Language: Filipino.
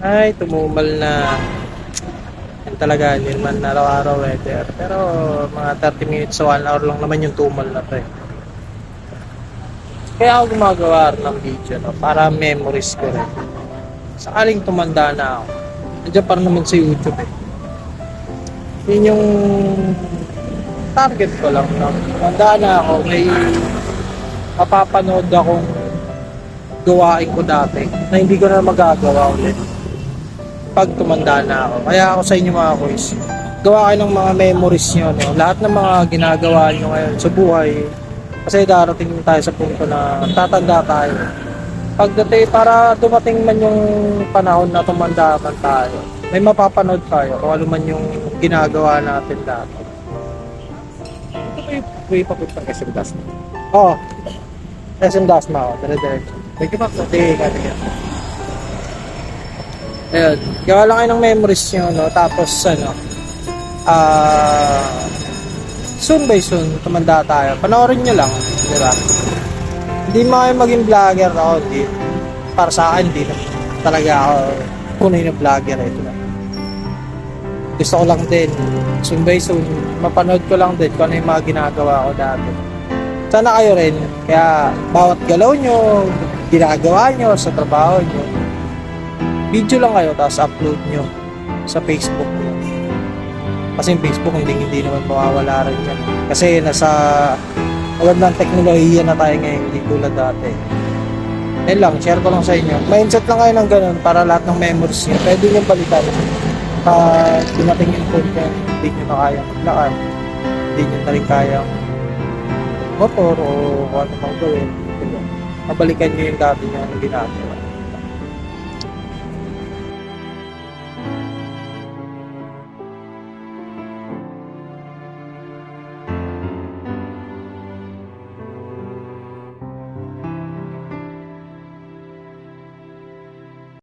Ay, tumumal na. Yan talaga, hindi naman araw-araw weather. Pero mga 30 minutes sa 1 hour lang naman yung tumal na to eh. Kaya ako gumagawa ng video, no? Para memories ko rin. Sakaling tumanda na ako. Nandiyan pa rin naman sa YouTube eh. Yun yung target ko lang. No? Tumanda na ako, may mapapanood akong gawain ko dati na hindi ko na magagawa ulit pag tumanda na ako. Kaya ako sa inyo mga boys, gawa kayo ng mga memories nyo. No? Lahat ng mga ginagawa nyo ngayon sa buhay, kasi darating tayo sa punto na tatanda tayo. Pagdating, para dumating man yung panahon na tumanda man tayo, may mapapanood tayo kung ano man yung ginagawa natin dati. Ito yung way papuntang SM Dasma? Oo. Oh, SM Dasma ako, dire-diretso. Medyo ba? Hindi, kaya. Ayun, gawa lang kayo ng memories nyo, no? Tapos, ano, ah, soon by soon, tumanda tayo. Panoorin nyo lang, di ba? Hindi mo kayo maging vlogger ako, hindi. Para sa akin, hindi na talaga ako tunay na vlogger, eh, ito lang. Gusto ko lang din, soon by soon, mapanood ko lang din kung ano yung mga ginagawa ko dati. Sana kayo rin, kaya bawat galaw nyo, ginagawa nyo sa trabaho nyo, video lang kayo tapos upload nyo sa Facebook nyo. Kasi yung Facebook hindi hindi naman mawawala rin yan. Kasi nasa magandang teknolohiya na tayo ngayon, hindi tulad dati. Yan lang, share ko lang sa inyo. Mindset lang kayo ng ganun para lahat ng memories nyo, pwede nyo balikan. Pag dumating yung point na hindi nyo na kayang maglakad, hindi nyo na rin kayang motor o kung ano mang gawin. Diba? Mabalikan nyo yung dati nyo ginagawa.